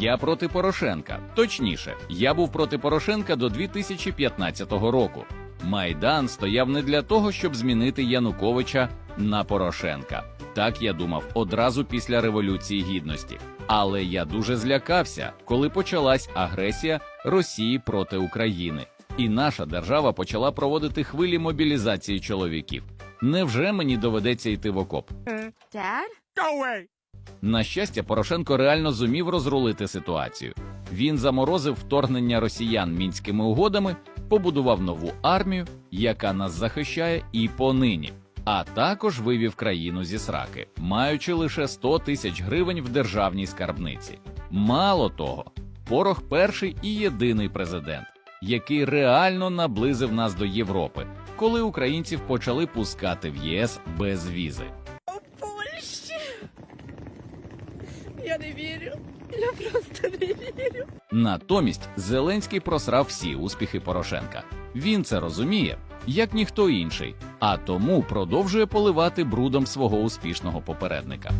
Я проти Порошенка. Точніше, я був проти Порошенка до 2015 року. Майдан стояв не для того, щоб змінити Януковича на Порошенка. Так я думав одразу після Революції Гідності. Але я дуже злякався, коли почалась агресія Росії проти України, і наша держава почала проводити хвилі мобілізації чоловіків. Невже мені доведеться йти в окоп? Dad? На щастя, Порошенко реально зумів розрулити ситуацію. Він заморозив вторгнення росіян мінськими угодами, побудував нову армію, яка нас захищає і понині. А також вивів країну зі сраки, маючи лише 100 тисяч гривень в державній скарбниці. Мало того, Порох перший і єдиний президент, який реально наблизив нас до Європи, коли українців почали пускати в ЄС без візи. Я не вірю. Я просто не вірю. Натомість Зеленський просрав всі успіхи Порошенка. Він це розуміє, як ніхто інший, а тому продовжує поливати брудом свого успішного попередника.